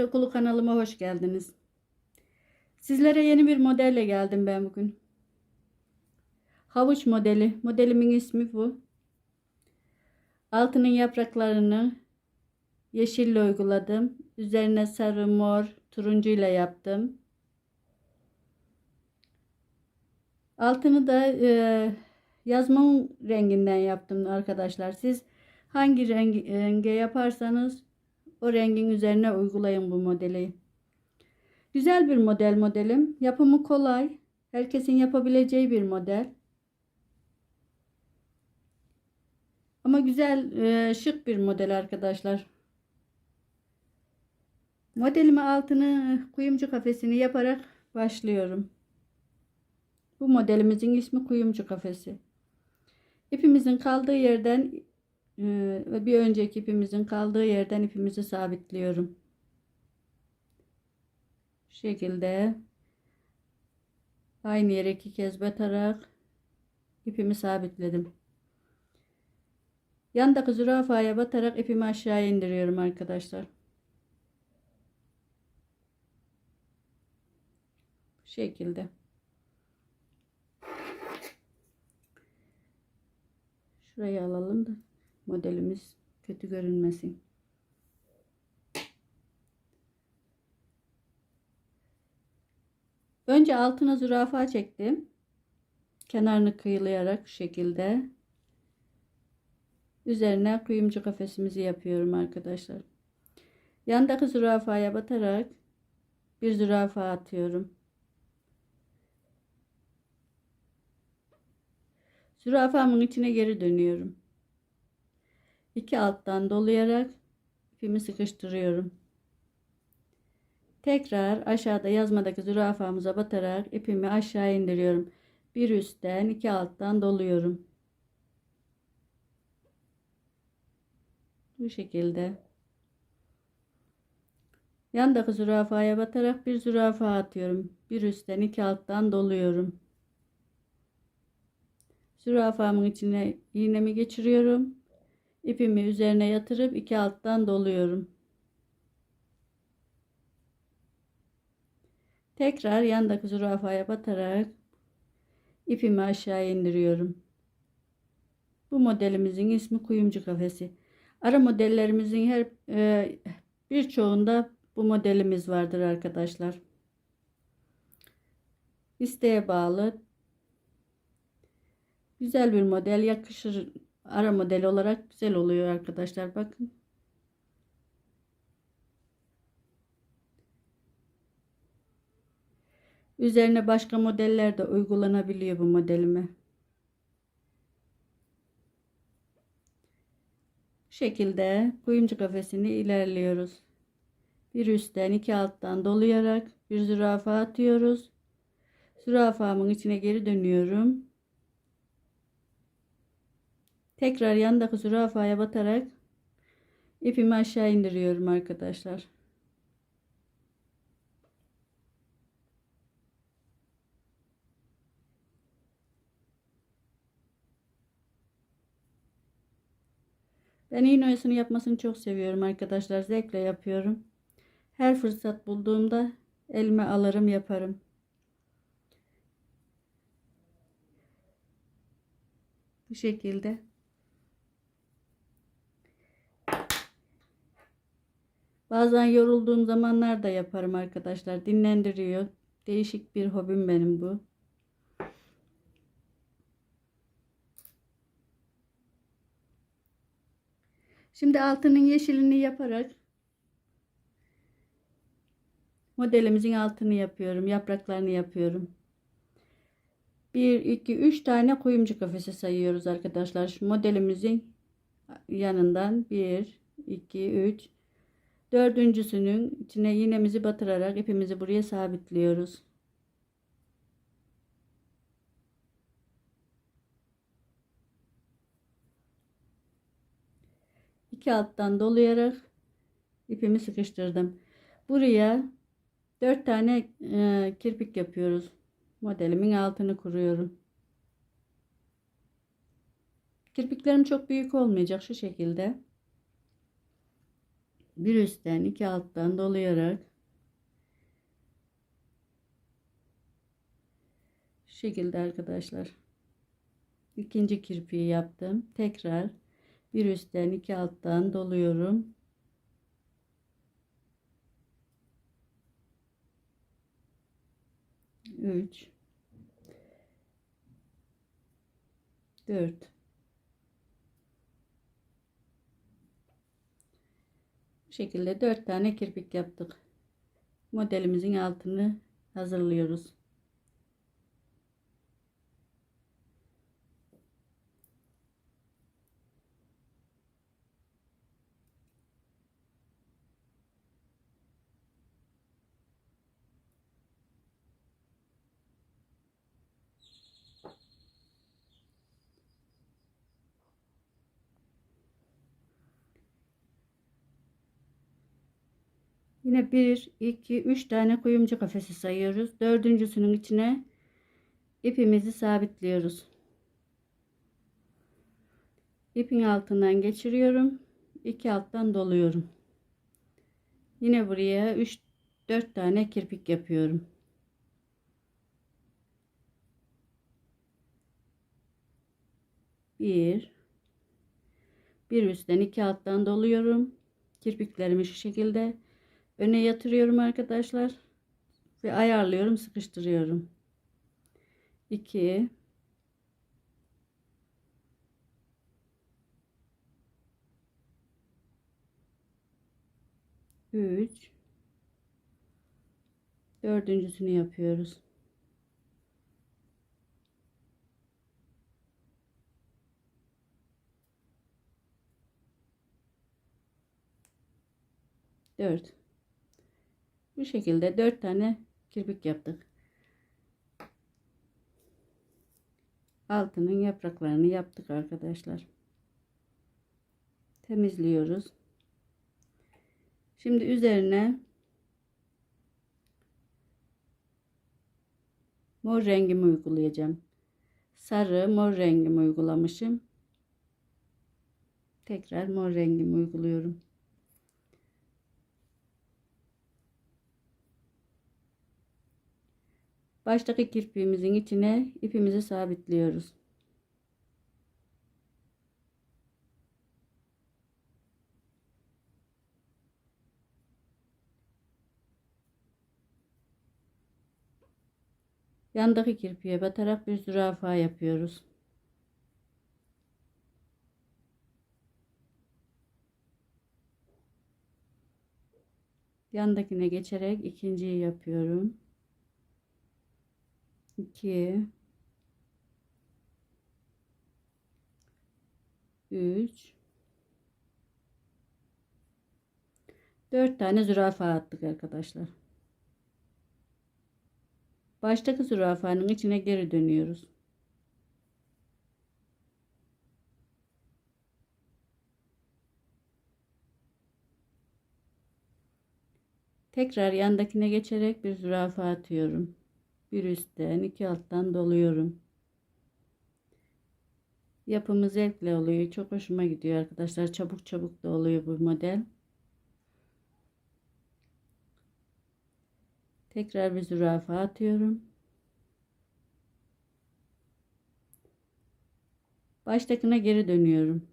Ders Okulu kanalıma hoş geldiniz. Sizlere yeni bir modelle geldim ben bugün. Havuç modeli. Modelimin ismi bu. Altının yapraklarını yeşille uyguladım. Üzerine sarı, mor, turuncuyla yaptım. Altını da e, yazmamın renginden yaptım arkadaşlar. Siz hangi rengi, renge yaparsanız o rengin üzerine uygulayın bu modeli. Güzel bir model modelim. Yapımı kolay. Herkesin yapabileceği bir model. Ama güzel, e, şık bir model arkadaşlar. Modelimi altını kuyumcu kafesini yaparak başlıyorum. Bu modelimizin ismi kuyumcu kafesi. İpimizin kaldığı yerden ve bir önceki ipimizin kaldığı yerden ipimizi sabitliyorum. Şu şekilde aynı yere iki kez batarak ipimi sabitledim. Yandaki zürafaya batarak ipimi aşağı indiriyorum arkadaşlar. Bu şekilde. Şurayı alalım da modelimiz kötü görünmesin. Önce altına zürafa çektim. Kenarını kıyılayarak şu şekilde. Üzerine kuyumcu kafesimizi yapıyorum arkadaşlar. Yandaki zürafaya batarak bir zürafa atıyorum. Zürafamın içine geri dönüyorum. İki alttan dolayarak ipimi sıkıştırıyorum. Tekrar aşağıda yazmadaki zürafamıza batarak ipimi aşağı indiriyorum. Bir üstten iki alttan doluyorum. Bu şekilde. Yandaki zürafaya batarak bir zürafa atıyorum. Bir üstten iki alttan doluyorum. Zürafamın içine iğnemi geçiriyorum. İpimi üzerine yatırıp iki alttan doluyorum. Tekrar yandaki zürafaya batarak ipimi aşağı indiriyorum. Bu modelimizin ismi kuyumcu kafesi. Ara modellerimizin her e, birçoğunda bu modelimiz vardır arkadaşlar. İsteğe bağlı güzel bir model yakışır ara model olarak güzel oluyor arkadaşlar bakın. Üzerine başka modeller de uygulanabiliyor bu modelime. Bu şekilde kuyumcu kafesini ilerliyoruz. Bir üstten iki alttan dolayarak bir zürafa atıyoruz. Zürafamın içine geri dönüyorum. Tekrar yandaki zürafaya batarak ipimi aşağı indiriyorum arkadaşlar. Ben iğne oyasını yapmasını çok seviyorum arkadaşlar. Zevkle yapıyorum. Her fırsat bulduğumda elime alırım yaparım. Bu şekilde. Bazen yorulduğum zamanlar da yaparım arkadaşlar. Dinlendiriyor. Değişik bir hobim benim bu. Şimdi altının yeşilini yaparak modelimizin altını yapıyorum. Yapraklarını yapıyorum. 1, 2, 3 tane kuyumcu kafesi sayıyoruz arkadaşlar. Şu modelimizin yanından 1, 2, 3, dördüncüsünün içine iğnemizi batırarak ipimizi buraya sabitliyoruz. iki alttan dolayarak ipimi sıkıştırdım. Buraya 4 tane e, kirpik yapıyoruz. Modelimin altını kuruyorum. Kirpiklerim çok büyük olmayacak şu şekilde. Bir üstten iki alttan dolayarak şu şekilde arkadaşlar. İkinci kirpiği yaptım. Tekrar bir üstten iki alttan doluyorum. Üç. Dört şekilde dört tane kirpik yaptık. Modelimizin altını hazırlıyoruz. Yine 1, 2, 3 tane kuyumcu kafesi sayıyoruz. Dördüncüsünün içine ipimizi sabitliyoruz. İpin altından geçiriyorum. 2 alttan doluyorum. Yine buraya 3 4 tane kirpik yapıyorum. Bir, bir üstten iki alttan doluyorum. Kirpiklerimi şu şekilde öne yatırıyorum arkadaşlar ve ayarlıyorum sıkıştırıyorum. 2 3 dördüncüsünü yapıyoruz. Dört bu şekilde dört tane kirpik yaptık. Altının yapraklarını yaptık arkadaşlar. Temizliyoruz. Şimdi üzerine mor rengimi uygulayacağım. Sarı mor rengimi uygulamışım. Tekrar mor rengimi uyguluyorum. Baştaki kirpiğimizin içine ipimizi sabitliyoruz. Yandaki kirpiğe batarak bir zürafa yapıyoruz. Yandakine geçerek ikinciyi yapıyorum. 2 3 4 tane zürafa attık arkadaşlar. Baştaki zürafanın içine geri dönüyoruz. Tekrar yandakine geçerek bir zürafa atıyorum bir üstten iki alttan doluyorum. Yapımı zevkle oluyor. Çok hoşuma gidiyor arkadaşlar. Çabuk çabuk da oluyor bu model. Tekrar bir zürafa atıyorum. Baştakine geri dönüyorum.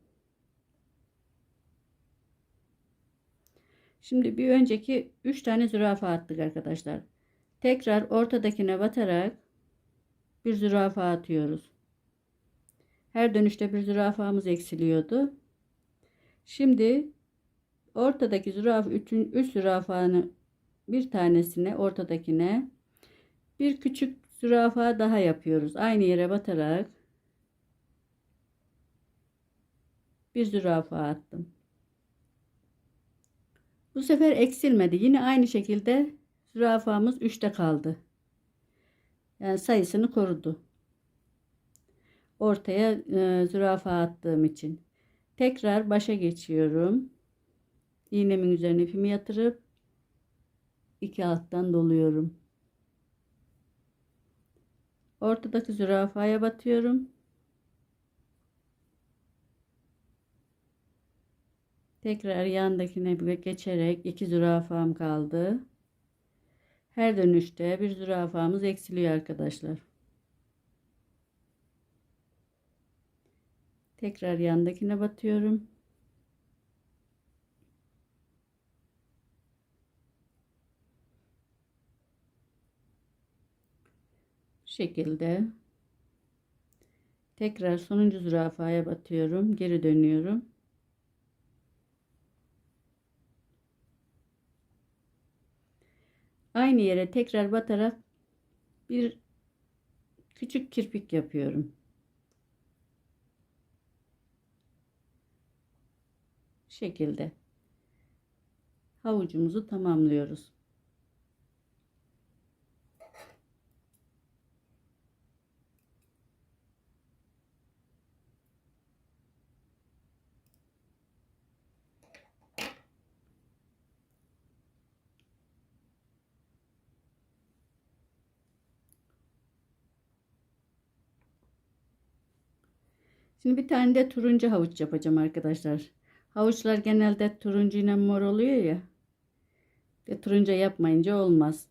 Şimdi bir önceki 3 tane zürafa attık arkadaşlar. Tekrar ortadakine batarak bir zürafa atıyoruz. Her dönüşte bir zürafamız eksiliyordu. Şimdi ortadaki zürafa üçün, üç zürafanın bir tanesine ortadakine bir küçük zürafa daha yapıyoruz. Aynı yere batarak bir zürafa attım. Bu sefer eksilmedi. Yine aynı şekilde Zürafamız 3'te kaldı. Yani sayısını korudu. Ortaya e, zürafa attığım için. Tekrar başa geçiyorum. İğnemin üzerine ipimi yatırıp iki alttan doluyorum. Ortadaki zürafaya batıyorum. Tekrar yandakine geçerek iki zürafam kaldı. Her dönüşte bir zürafamız eksiliyor arkadaşlar. Tekrar yandakine batıyorum. Şekilde tekrar sonuncu zürafaya batıyorum. Geri dönüyorum. Aynı yere tekrar batarak bir küçük kirpik yapıyorum. Şekilde havucumuzu tamamlıyoruz. Şimdi bir tane de turuncu havuç yapacağım arkadaşlar. Havuçlar genelde turuncu ile mor oluyor ya. Ve turuncu yapmayınca olmaz.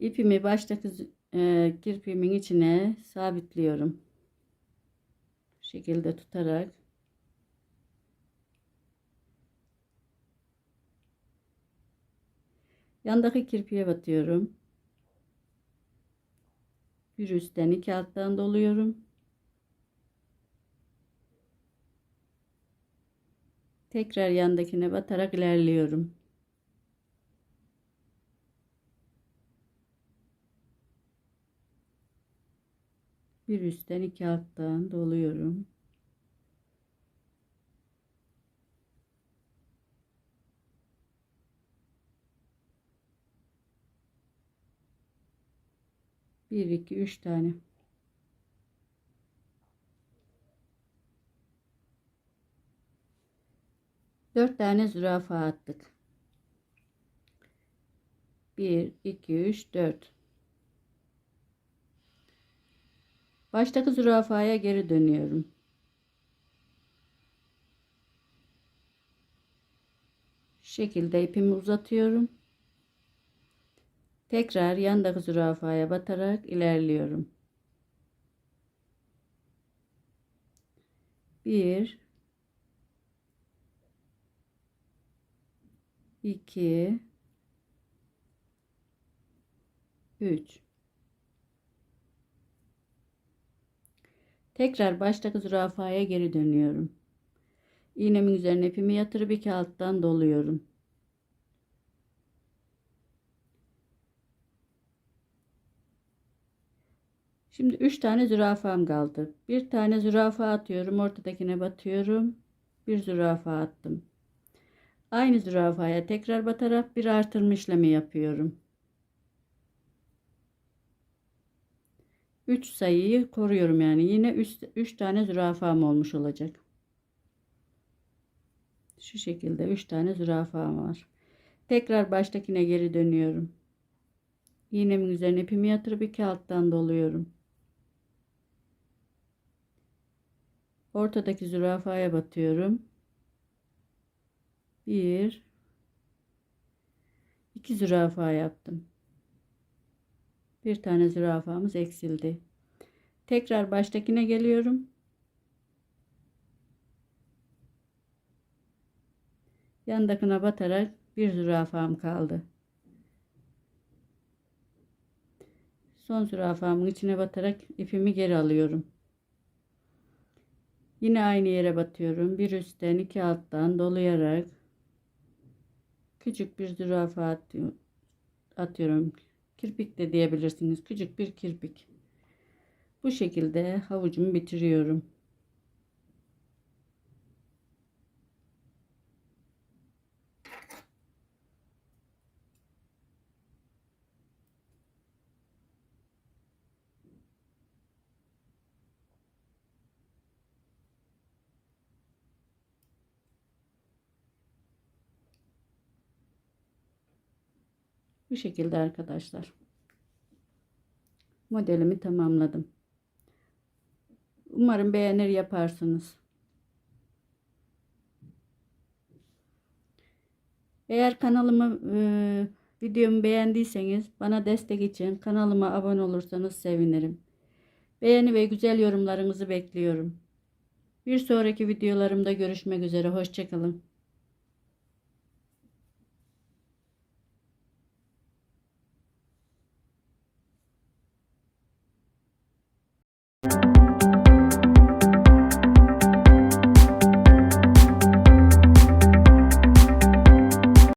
İpimi baştaki e, kirpiğimin içine sabitliyorum. Bu şekilde tutarak yandaki kirpiğe batıyorum. Bir üstten iki alttan doluyorum. Tekrar yandakine batarak ilerliyorum. Bir üstten iki alttan doluyorum. Bir, iki, üç tane. Dört tane zürafa attık. Bir, iki, üç, dört. Baştaki zürafaya geri dönüyorum. Şu şekilde ipimi uzatıyorum. Tekrar yandaki zürafaya batarak ilerliyorum. Bir, 2 3 Tekrar baştaki zürafaya geri dönüyorum. İğnemin üzerine ipimi yatırıp iki alttan doluyorum. Şimdi 3 tane zürafam kaldı. Bir tane zürafa atıyorum. Ortadakine batıyorum. Bir zürafa attım. Aynı zürafaya tekrar batarak bir artırma işlemi yapıyorum. 3 sayıyı koruyorum yani. Yine 3 tane zürafam olmuş olacak. Şu şekilde 3 tane zürafam var. Tekrar baştakine geri dönüyorum. İğnemin üzerine ipimi yatırıp iki alttan doluyorum. Ortadaki zürafaya batıyorum. Bir, iki zürafa yaptım. Bir tane zürafamız eksildi. Tekrar baştakine geliyorum. Yandakına batarak bir zürafam kaldı. Son zürafamın içine batarak ipimi geri alıyorum. Yine aynı yere batıyorum. Bir üstten iki alttan dolayarak küçük bir zürafa atıyorum. Kirpik de diyebilirsiniz. Küçük bir kirpik. Bu şekilde havucumu bitiriyorum. Bu şekilde arkadaşlar. Modelimi tamamladım. Umarım beğenir yaparsınız. Eğer kanalımı e, videomu beğendiyseniz bana destek için kanalıma abone olursanız sevinirim. Beğeni ve güzel yorumlarınızı bekliyorum. Bir sonraki videolarımda görüşmek üzere. Hoşçakalın.